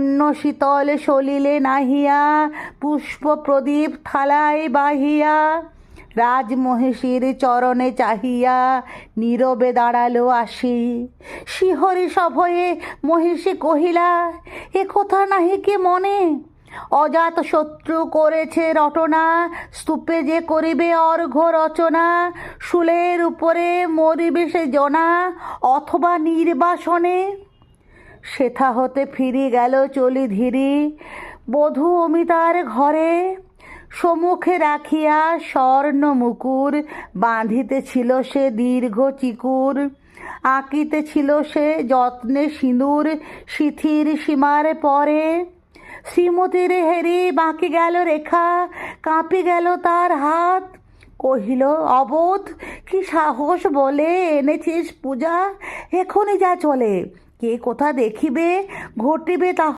পুণ্য শীতল সলিলে নাহিয়া পুষ্প প্রদীপ থালায় বাহিয়া, রাজমহিষীর চরণে চাহিয়া নীরবে দাঁড়াল আসি। শিহরি সভয়ে মহিষী কহিলা, এ কথা নাহি কি মনে? অজাত শত্রু করেছে রটনা, স্তূপে যে করিবে অর্ঘ রচনা, শুলের উপরে মরিবে সে জনা, অথবা নির্বাসনে সেথা হতে ফিরি গেল চলি ধীরি। বধূ অমিতার ঘরে সম্মুখে রাখিয়া স্বর্ণ মুকুর বাঁধিতেছিল সে দীর্ঘ চিকুর। আঁকিতেছিল সে যত্নে সিঁদুর শিথির সীমার পরে। শ্রীমতীর হেরি বাঁকি গেল রেখা, কাঁপি গেল তার হাত। কহিল, অবোধ, কি সাহস বলে এনেছিস পূজা? এখনই যা চলে। কে কোথা দেখিবে ঘটিবে তা